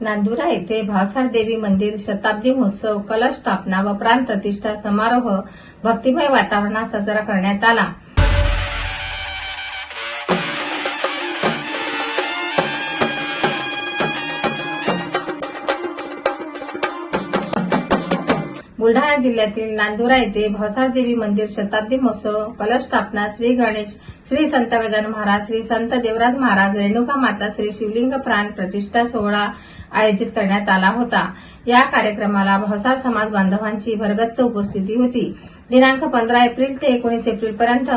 नांदुरा येथे भावसार देवी मंदिर शताब्दी महोत्सव कलश स्थापना व प्राण प्रतिष्ठा समारोह भक्तिमय वातावरणात साजरा करण्यात आला. बुलढाणा जिल्ह्यातील नांदुरा येथे भावसार देवी मंदिर शताब्दी महोत्सव कलश स्थापना श्री गणेश श्री संत गजान महाराज श्री संत देवराज महाराज रेणुका माता श्री शिवलिंग प्राण प्रतिष्ठा सोहळा आयोजित करण्यात आला होता. या कार्यक्रमाला भावसार समाज बांधवांची भरगच्च उपस्थिती होती. दिनांक पंधरा एप्रिल ते एकोणीस एप्रिल पर्यंत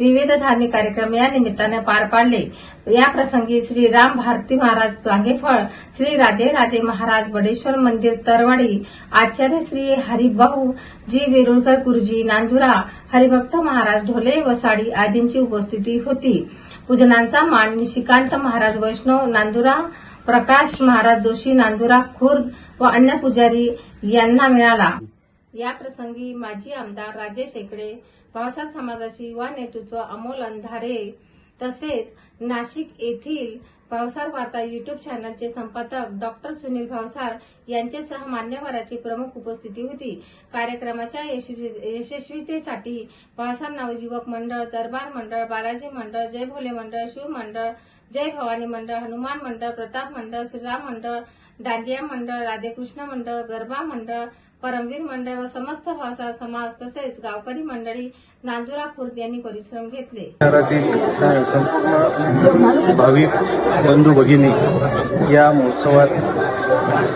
विविध धार्मिक कार्यक्रम या निमित्ताने पार पाडले. या प्रसंगी श्री राम भारती महाराज वांगेफळ श्री राधे राधे महाराज बडेश्वर मंदिर तरवाडी आचार्य श्री हरिभाऊ जी वेरुळकर गुरुजी नांदुरा हरिभक्त महाराज ढोले वसाडी आदींची उपस्थिती होती. पूजनांचा मान निशिकांत महाराज वैष्णव नांदुरा प्रकाश महाराज जोशी नांदुरा खुर्द व अन्य पुजारी यांना मिळाला. या प्रसंगी माजी आमदार राजेश शेकडे भावसार समाजाची युवा नेतृत्व अमोल अंधारे तसेच नाशिक येथील भावसार वार्ता युट्यूब चॅनलचे संपादक डॉक्टर सुनील भावसार यांच्यासह मान्यवरांची प्रमुख उपस्थिती होती. कार्यक्रमाच्या यशस्वीतेसाठी भावसार नवयुवक मंडळ दरबार मंडळ बालाजी मंडळ जय भोले मंडळ शिव मंडळ जय भवानी मंडळ हनुमान मंडळ प्रताप मंडळ श्रीराम मंडळ दांडिया मंडळ राधेकृष्ण मंडळ गरबा मंडळ परमवीर मंडळ व समस्त भाषा समाज तसेच गावकरी मंडळी नांदुरा खुर्द यांनी परिश्रम घेतले. शहरातील संपूर्ण भाविक बंधू भगिनी या महोत्सवात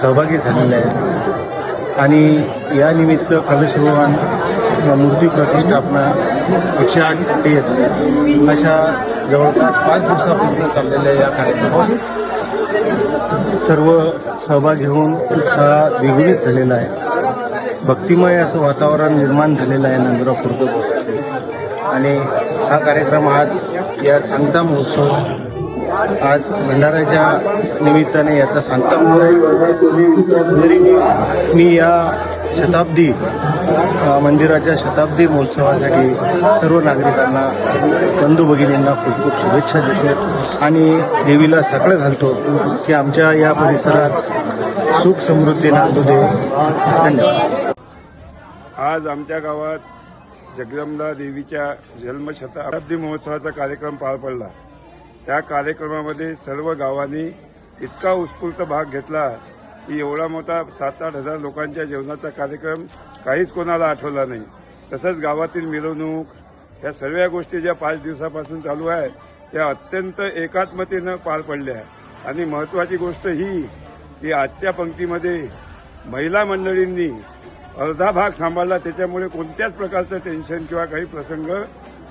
सहभागी झालेले आहेत. आणि या निमित्त कलशभवन मूर्ती प्रतिष्ठापना एकशे आठ पेट अशा जवळपास पाच दिवसापासून चाललेल्या या कार्यक्रमात सर्व सहभागी होऊन उत्साह द्विगुणित झालेला आहे. भक्तिमय असं वातावरण निर्माण झालेलं आहे नांदुरा खुर्द आणि हा कार्यक्रम आज या सांगता महोत्सव आज भंडाऱ्याच्या निमित्ताने याचा सांगता महोत्सव. मी या शताब्दी मंदिराच्या शताब्दी महोत्सवासाठी सर्व नागरिकांना बंधू भगिनींना खूप खूप शुभेच्छा देतो. आणि देवीला साकडं घालतो की आमच्या या परिसरात सुख समृद्धी नांदू दे धन्यवाद. आज आमच्या गावात जगदंबा देवीच्या जन्मशताब्दी महोत्सवाचा कार्यक्रम पार पडला. त्या कार्यक्रमामध्ये सर्व गावांनी इतका उत्स्फूर्त भाग घेतला की एवढा मोठा सात आठ हजार लोकांच्या जेवणाचा कार्यक्रम काहीच कोणाला आठवला नाही. तसंच गावातील मिरवणूक या सर्व गोष्टी ज्या पाच दिवसापासून चालू आहेत त्या अत्यंत एकात्मतेनं पार पडल्या. आणि महत्वाची गोष्ट ही की आजच्या पंक्तीमध्ये महिला मंडळींनी अर्धा भाग सांभाळला त्याच्यामुळे कोणत्याच प्रकारचं टेन्शन किंवा काही प्रसंग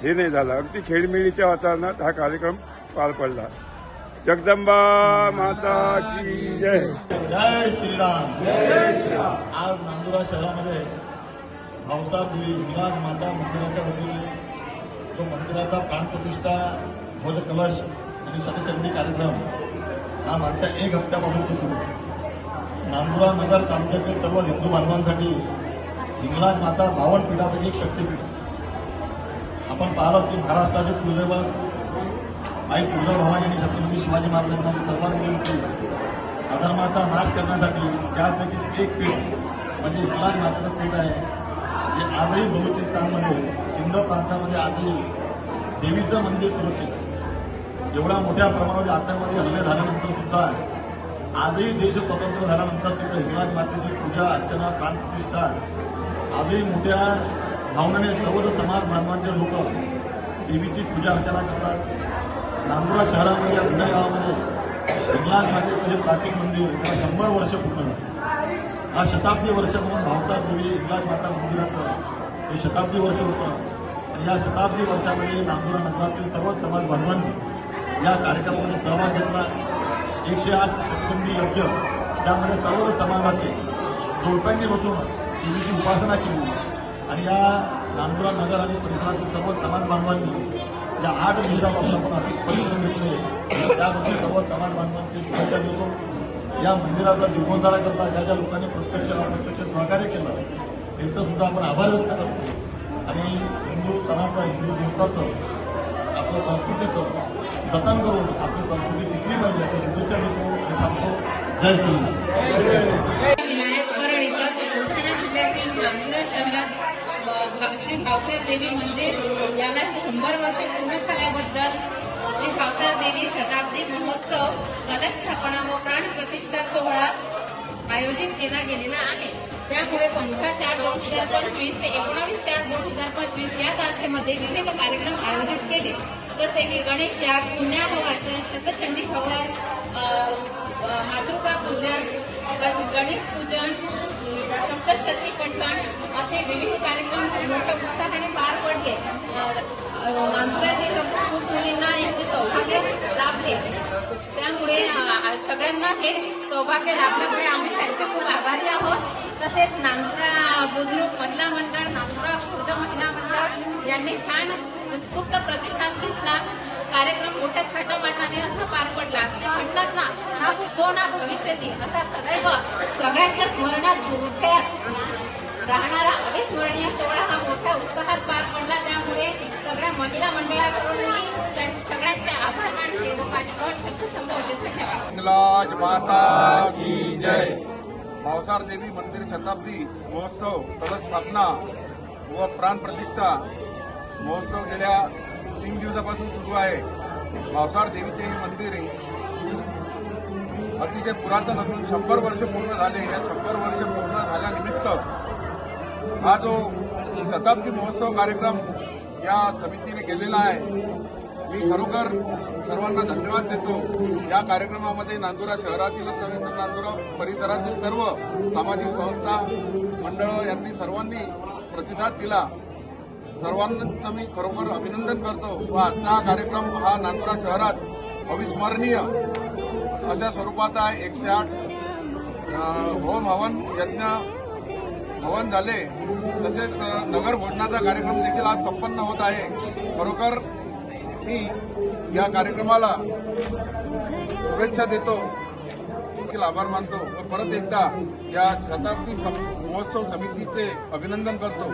हे नाही झाला. अगदी खेळमेळीच्या वातावरणात हा कार्यक्रम पार पडला. जगदंबा माता की जय. जय श्रीराम. जय श्रीराम आज नांदुरा शहरामध्ये भावसार देवी विराज माता मंदिराच्या वतीने जो मंदिराचा प्राणप्रतिष्ठा ध्वज कलश आणि शतचंडी कार्यक्रम हा मागच्या एक हप्त्यापासून सुरू नांदुरा नगर तालुक्यातील सर्व हिंदू बांधवांसाठी हिंगलाज माता बावन पीठापैकी एक शक्तीपीठ. आपण पाहिलं की महाराष्ट्राचे कुलदैवत आई तुळजाभवानी आणि छत्रपती शिवाजी महाराजांना तलवार केली. होती अधर्माचा नाश करण्यासाठी त्यापैकी एक पीठ म्हणजे हिंगलाज मातेचं पीठ आहे. जे आजही बलुचिस्तानमध्ये सिंध प्रांतामध्ये आजही देवीचं मंदिर सुरक्षित. एवढ्या मोठ्या प्रमाणामध्ये आतंकवादी हल्ले झाल्यानंतर सुद्धा आजही देश स्वतंत्र झाल्यानंतर तिथं हिंगलाज मातेची पूजा अर्चना प्राणप्रतिष्ठा आजही मोठ्या भावनेने सर्व समाज बांधवांचे लोक देवीची पूजा अर्चना करतात. नांदुरा शहरामध्ये या गावामध्ये हिंगलाज मातेचं जे प्राचीन मंदिर त्याला शंभर वर्ष पूर्ण हा शताब्दी वर्ष म्हणून भावतात देवी हिंगलाज माता मंदिराचं हे शताब्दी वर्ष होतं. आणि या शताब्दी वर्षामध्ये नांदुरा नगरातील सर्व समाज बांधवांनी या कार्यक्रमामध्ये सहभाग घेतला. एकशे आठ सप्तमी यज्ञ. त्यामध्ये सर्व समाजाचे जोडप्यांनी बसून देवीची उपासना केली. आणि या नांदुरा नगर आणि परिसरातील सर्व समाज बांधवांनी या आठ दिवसापासून आपण अधिक परिश्रम घेतले. त्याबद्दल सर्व समाज बांधवांची शुभेच्छा देतो. या मंदिराचा जीवनधारा ज्या ज्या लोकांनी प्रत्यक्ष अप्रत्यक्ष सहकार्य केलं त्यांचं सुद्धा आपण आभार व्यक्त करतो. आणि हिंदू सणाचं हिंदू देवताचं आपल्या संस्कृतीचं जतन करून आपली संस्कृती टिकली पाहिजे याची शुभेच्छा देतो आणि थांबतो जय श्रीराम विनायक परळीकर बुलढाणा जिल्ह्यातील नांदुरा शहरात श्री भावसार देवी मंदिर याला शंभर वर्ष पूर्ण झाल्याबद्दल श्री भावसार देवी शताब्दी महोत्सव कलश स्थापना व प्राण प्रतिष्ठा सोहळा आयोजित केला गेलेला आहे. त्यामुळे पंधरा चार दोन हजार पंचवीस ते एकोणावीस चार दोन हजार पंचवीस या तारखेमध्ये विविध कार्यक्रम आयोजित केले. जसे की गणेश याग पुण्या वाचन शतचंडी हवन मातृका पूजन गणेश पूजन सप्तशती पठण असे विविध कार्यक्रम मोठ्या उत्साहाने पार पडले. आंतरराष्ट्रीय खूप मुलींना याचे सौभाग्य लाभले. त्यामुळे सगळ्यांना हे सौभाग्य लाभल्यामुळे आम्ही त्यांचे खूप आभारी आहोत. तसेच नांदुरा बुद्रुक महिला मंडळ नांदुरा खुर्द महिला मंडळ यांनी छान उत्स्फूर्त प्रतिसाद घेतला. कार्यक्रम मोठ्या थाटामाटाने असा पार पडला. ते म्हणतात ना ना भूतो हो, ना भविष्यती असा सदैव सगळ्यांच्या स्मरणात गुरुठ्यात राहणारा अविस्मरणीय सोहळा हा मोठ्या उत्साहात पार पडला. त्यामुळे सगळ्या महिला मंडळाकडूनही सगळ्यांचे आभार मानते व माझे दोन शब्द संबोधित धन्यवाद मावसार देवी मंदिर शताब्दी महोत्सव कलश स्थापना व प्राण प्रतिष्ठा महोत्सव गेल्या तीन दिवसापासून सुरू आहे. मावसार देवीचे हे मंदिर अतिशय पुरातन असून शंभर वर्ष पूर्ण झाले. या शंभर वर्ष पूर्ण झाल्यानिमित्त हा जो शताब्दी महोत्सव कार्यक्रम या समितीने केलेला आहे मी खरोखर सर्वांना धन्यवाद देतो. या कार्यक्रमामध्ये नांदुरा शहरातीलच नव्हे तर नांदुरा परिसरातील सर्व सामाजिक संस्था मंडळं यांनी सर्वांनी प्रतिसाद दिला. सर्वांचं मी खरोखर अभिनंदन करतो. व आजचा हा कार्यक्रम हा नांदुरा शहरात अविस्मरणीय अशा स्वरूपाचा एकशे आठ होम हवन यज्ञ हवन झाले. तसेच नगर भोजनाचा कार्यक्रम देखील आज संपन्न होत आहे. खरोखर मी या कार्यक्रमाला शुभेच्छा देतो देखील आभार मानतो व परत एकदा या शताब्दी सम- महोत्सव समितीचे अभिनंदन करतो.